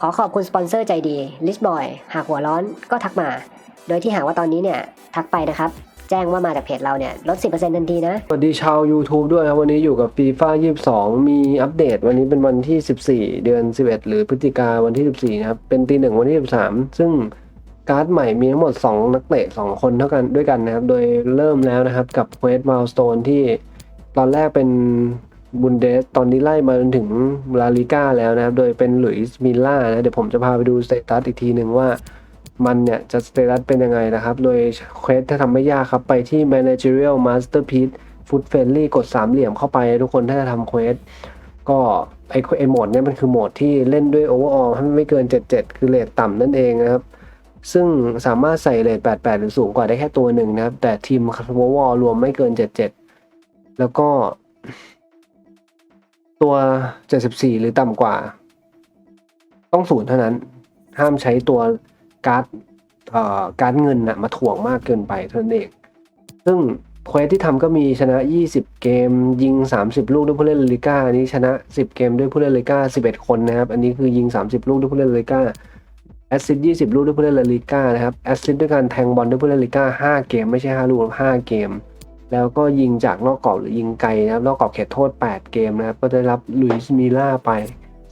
ขอขอบคุณสปอนเซอร์ใจดี List Boy หากหัวร้อนก็ทักมา โดยที่หากว่าตอนนี้เนี่ยทักไปนะครับ แจ้งว่ามาจากเพจเราเนี่ยลด 10%ทันทีนะ สวัสดีชาว YouTube ด้วยครับ วันนี้อยู่กับ FIFA 22 มีอัปเดตวันนี้เป็นวันที่ 14 เดือน 11 หรือพฤศจิกาวันที่ 14 นะครับ เป็นตีหนึ่งวันที่ 13 ซึ่งการ์ดใหม่มีทั้งหมด 2 นักเตะ 2 คนเท่ากันด้วยกันนะครับ โดยเริ่มแล้วนะครับกับเควสมาลสโตนที่ตอนแรกเป็น บุนเดสตอนนี้ไล่มาจนถึงลาลิก้าแล้วนะครับ โดยเป็นหลุยส์มิลล่านะเดี๋ยวผมจะพาไปดูสเตตัสอีกทีหนึ่งว่ามันเนี่ยจะสเตตัสเป็นยังไงนะครับ โดยเควสถ้าทำไม่ยากครับ ไปที่ managerial masterpiece food friendly กดสามเหลี่ยมเข้าไป ทุกคนถ้าจะทำเควสก็ไอไอโหมดเนี่ยมันคือโหมดที่เล่นด้วย overall ให้ไม่เกิน 77 คือเรทต่ำนั่นเองนะครับ ซึ่งสามารถใส่เรท88 หรือสูงกว่าได้แค่ตัวหนึ่งนะครับ แต่ทีม overall รวมไม่เกิน 77 แล้วก็ ตัว 74 หรือต่ำกว่า ต้องศูนย์เท่านั้น ห้ามใช้ตัวการ์ดการเงินนะมาถ่วงมากเกินไปเท่านั้นเอง ซึ่งเควสที่ทำก็มีชนะ 20 เกม ยิง 30 ลูกด้วยผู้เล่นลาลิก้าอันนี้ชนะ 10 เกมด้วยผู้เล่นลาลิก้า 11 คนนะครับ อันนี้คือยิง 30 ลูกด้วยผู้เล่นลาลิก้าแอสซิสต์20 ลูกด้วยผู้เล่นลาลิก้านะครับ แอสซิสต์ด้วยการแทงบอลด้วยผู้เล่นลาลิก้า 5 เกม ไม่ใช่ 5 ลูก5เกม แล้วก็ยิงจากนอกกรอบหรือยิงไกลนะครับนอกกรอบเขตโทษ 8 เกมนะครับก็ได้รับลุยส์มิล่าไป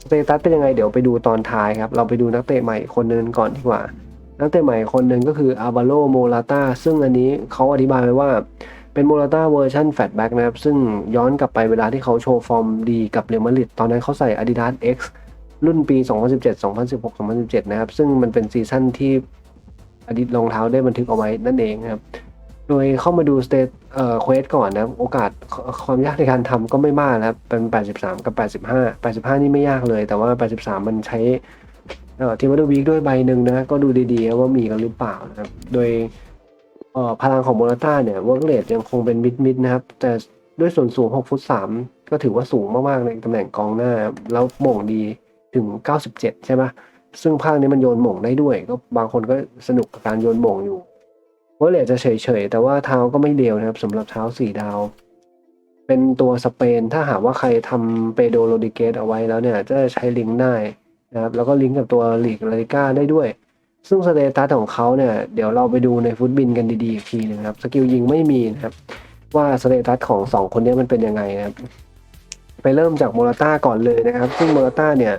สเตตัสเป็นยังไงเดี๋ยวไปดูตอนท้ายครับ เราไปดูนักเตะใหม่คนหนึงก่อนดีกว่า นักเตะใหม่คนหนึ่งก็คืออาบาโลโมลาตาซึ่งอันนี้เขาอธิบายไว้ว่าเป็นโมลาตาเวอร์ชันแฟตแบ็กนะครับ ซึ่งย้อนกลับไปเวลาที่เขาโชว์ฟอร์มดีกับเรอัลมาดริดตอนนั้นเขาใส่ Adidas X รุ่นปี 2017 2016 2017 นะครับ ซึ่งมันเป็นซีซั่นที่อดีตรองเท้าได้บันทึกเอาไว้นั่นเองครับ โดยเข้ามาดูสเตตเอ่อเควสก่อนนะโอกาสความยากในการทำก็ไม่มากนะครับเป็น 83 กับ 85 85 นี่ไม่ยากเลย แต่ว่า 83 มันใช้เอ่อทีมวัตวีคด้วยใบหนึ่งนะ ก็ดูดีๆ ว่ามีกันหรือเปล่านะครับ โดยเอ่อพลังของโมราต้าเนี่ยเวิร์กเลทยังคงเป็นมิดมิดๆนะครับ แต่ด้วยส่วนสูง 6 ฟุต 3 ก็ถือว่าสูงมากๆในตำแหน่งกองหน้า แล้วหม่งดีถึง 97 ใช่ปะซึ่งภาคนี้มันโยนหม่งได้ด้วย ก็บางคนก็สนุกกับการโยนหม่งอยู่ วอร์เลจะเฉยๆ แต่ว่าเท้าก็ไม่เดียวนะครับสำหรับเท้าสี่ดาว เป็นตัวสเปนถ้าหากว่าใครทำเปโดโรดิเกสเอาไว้แล้วเนี่ยจะใช้ลิงก์ได้นะครับแล้วก็ลิงก์กับตัวลีกลาลิก้าได้ด้วย ซึ่งสเตตัสของเขาเนี่ยเดี๋ยวเราไปดูในฟุตบินกันดีๆอีกทีหนึงครับสกิลยิงไม่มีนะครับว่าสเตตัสของสองคนนี้มันเป็นยังไงนะครับไปเริ่มจากโมราต้าก่อนเลยนะครับ ซึ่งโมราต้าเนี่ย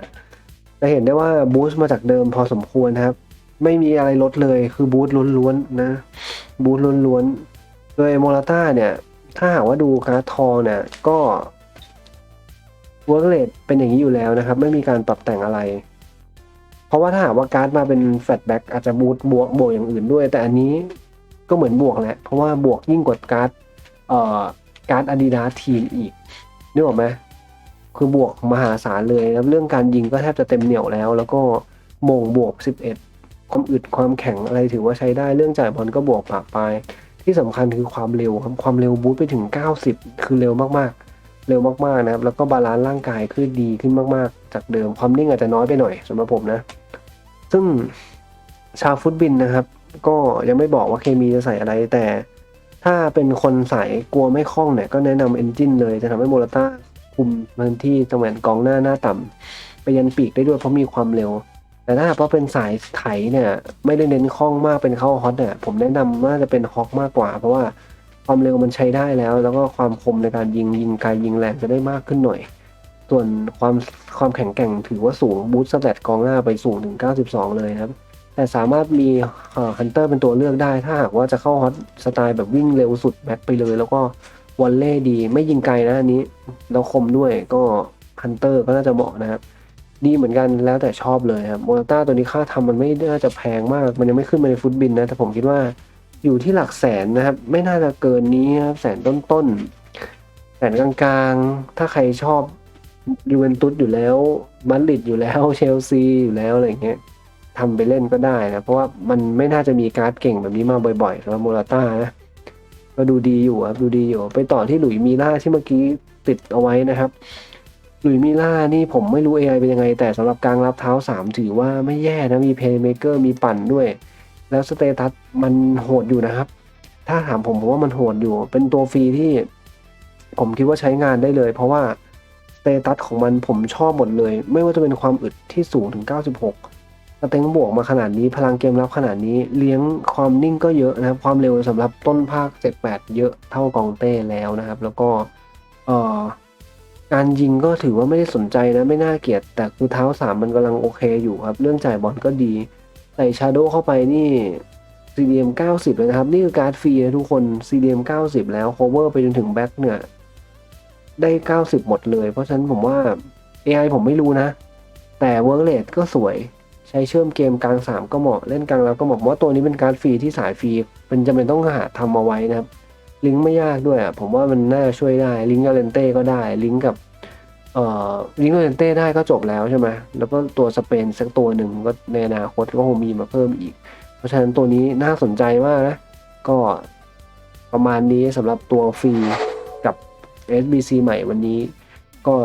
จะเห็นได้ว่าบูสต์มาจากเดิมพอสมควรนะครับ ไม่มีอะไรลดเลยคือบูทล้วนๆนะบูทล้วนๆโดยโมราต้าเนี่ย ถ้าหากว่าดูการ์ดทองเนี่ยก็เวิร์กเลทเป็นอย่างนี้อยู่แล้วนะครับ ไม่มีการปรับแต่งอะไร เพราะว่าถ้าหากว่าการ์ดมาเป็นแฟลตแบ็กอาจจะบูทบวกบวกอย่างอื่นด้วย แต่อันนี้ก็เหมือนบวกแหละเพราะว่าบวกยิ่งกว่าการ์ดเอ่อการ์ดอาดิดาทีมอีกนึกออกไหมคือบวกมหาศาลเลยแล้วเรื่องการยิงก็แทบจะเต็มเหนี่ยวแล้ว แล้วก็มงบวก 11 ความอึดความแข็งอะไรถือว่าใช้ได้เรื่องจ่ายบอลก็บวกปากไปที่สำคัญคือความเร็วครับความเร็วบูทไปถึง 90 คือเร็วมากๆ เร็วมากๆนะครับแล้วก็บาลานซ์ร่างกายขึ้นดีขึ้นมากๆ จากเดิมความนิ่งอาจจะน้อยไปหน่อยสำหรับผมนะ ซึ่งชาวฟุตบินนะครับ ก็ยังไม่บอกว่าเคมีจะใส่อะไรแต่ถ้าเป็นคนใสายกลัวไม่คล่องเนี่ยก็แนะนำเอนจินเลยจะทำให้โมราต้าคุมพื้นที่ตำแหน่งกองหน้าหน้าต่ำไปยันปีกได้ด้วยเพราะมีความเร็ว แต่ถ้าหากว่าเป็นสายไถเนี่ยไม่ได้เน้นคล่องมากเป็นเข้าฮอตเนี่ยผมแนะนำว่าจะเป็นฮอกมากกว่า เพราะว่าความเร็วมันใช้ได้แล้ว แล้วก็ความคมในการยิงยิงไกลยิงแรงจะได้มากขึ้นหน่อย ส่วนความความแข็งแกร่งถือว่าสูงบูสต์สแตทกองหน้าไปสูงถึง 92 เลยครับ แต่สามารถมีฮันเตอร์เป็นตัวเลือกได้ถ้าหากว่าจะเข้าฮอตสไตล์แบบวิ่งเร็วสุดแม็กไปเลย แล้วก็วอลเล่ดีไม่ยิงไกลนะอันนี้แล้วคมด้วยก็ฮันเตอร์ก็น่าจะเหมาะนะครับ ดีเหมือนกันแล้วแต่ชอบเลยครับโมราต้าตัวนี้ค่าทำมันไม่น่าจะแพงมาก มันยังไม่ขึ้นมาในฟุตบินนะ แต่ผมคิดว่าอยู่ที่หลักแสนนะครับ ไม่น่าจะเกินนี้ครับแสนต้นๆแสนกลางๆ ถ้าใครชอบยูเวนตุสอยู่แล้วมาดริดอยู่แล้วเชลซีอยู่แล้วอะไรอย่างเงี้ยทำไปเล่นก็ได้นะ เพราะว่ามันไม่น่าจะมีการ์ดเก่งแบบนี้มาบ่อยๆสำหรับโมราต้านะก็ดูดีอยู่ครับดูดีอยู่ ไปต่อที่หลุยมีล่าที่เมื่อกี้ติดเอาไว้นะครับ หลุยส์มิล่านี่ผมไม่รู้ AI เป็นยังไง แต่สำหรับกลางรับเท้า 3 ถือว่าไม่แย่นะ มีเพย์เมเกอร์มีปั่นด้วย แล้วสเตตัสมันโหดอยู่นะครับ ถ้าถามผมผมว่ามันโหดอยู่ เป็นตัวฟรีที่ผมคิดว่าใช้งานได้เลย เพราะว่าสเตตัสของมันผมชอบหมดเลย ไม่ว่าจะเป็นความอึดที่สูงถึง 96สเต็งบวกมาขนาดนี้ พลังเกมรับขนาดนี้ เลี้ยงความนิ่งก็เยอะนะครับ ความเร็วสำหรับต้นภาค 78 เยอะเท่ากองเต้แล้วนะครับ แล้วก็เอ่อ การยิงก็ถือว่าไม่ได้สนใจนะไม่น่าเกลียด แต่คือเท้าสามมันกำลังโอเคอยู่ครับ เรื่องจ่ายบอลก็ดี ใส่ชาโดเข้าไปนี่ CDM 90 เลยนะครับ นี่คือการ์ดฟรีนะทุกคน CDM 90 แล้ว cover ไปจนถึงแบ็คเนี่ย ได้ 90 หมดเลย เพราะฉะนั้นผมว่า AI ผมไม่รู้นะ แต่ work rate ก็สวย ใช้เชื่อมเกมกลาง 3 ก็เหมาะ เล่นกลางแล้วก็เหมาะผมว่าตัวนี้เป็นการ์ดฟรีที่สายฟรีเป็นจำเป็นต้องหาทำมาไว้นะครับ ลิงก์ไม่ยากด้วยอะผมว่ามันน่าช่วยได้ลิงก์กับเลนเต้ก็ได้ลิงก์กับเอ่อลิงก์กับเลนเต้ได้ก็จบแล้วใช่ไหมแล้วก็ตัวสเปนสักตัวหนึ่งก็ในอนาคตก็คงมีมาเพิ่มอีก เพราะฉะนั้นตัวนี้น่าสนใจมากนะ ก็ประมาณนี้สำหรับตัวฟรีกับ SBC ใหม่วันนี้ ก็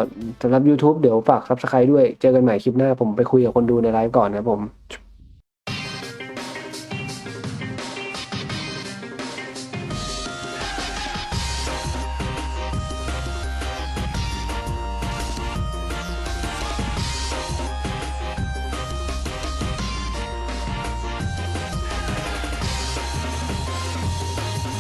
สำหรับ YouTube เดี๋ยวฝาก Subscribe ด้วยเจอกันใหม่คลิปหน้าผมไปคุยกับคนดูในไลฟ์ก่อนนะผม